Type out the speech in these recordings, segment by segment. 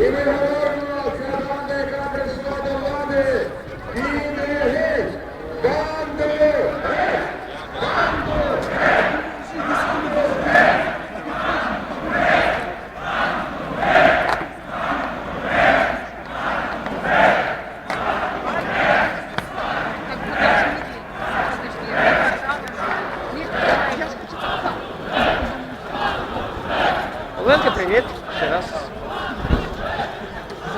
І ми говоримо, ця банда, яка прийшла до влади, і не геть! Банду! Геть! Оленка, привіт. Ще раз.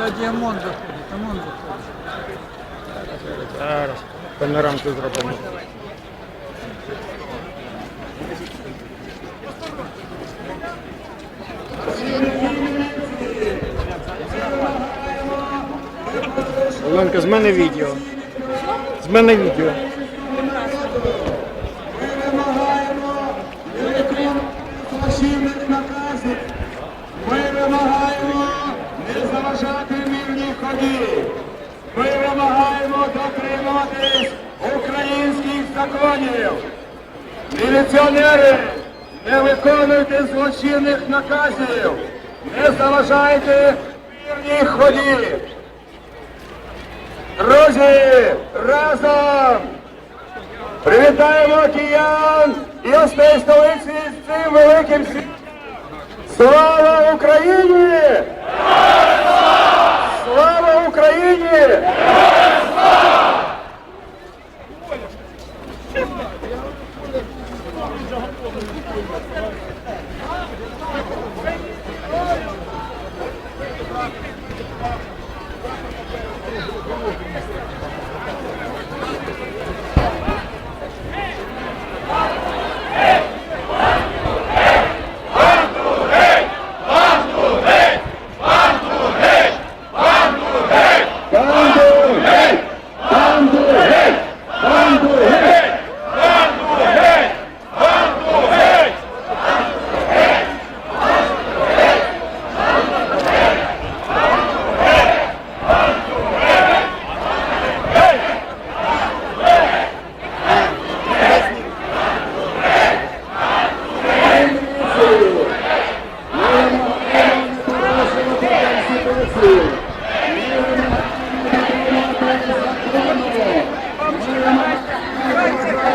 Сзади ОМОН заходит, ОМОН заходит. Зараз. Панорамку зробимо. Оленка, з мене відео. З мене відео. дотримуватись українських законів. Міліціонери, не виконуйте злочинних наказів, не заважайте вірній ході. Друзі, разом привітаємо киян і остей столиці з цим великим світом. Слава Україні! Слава Україні!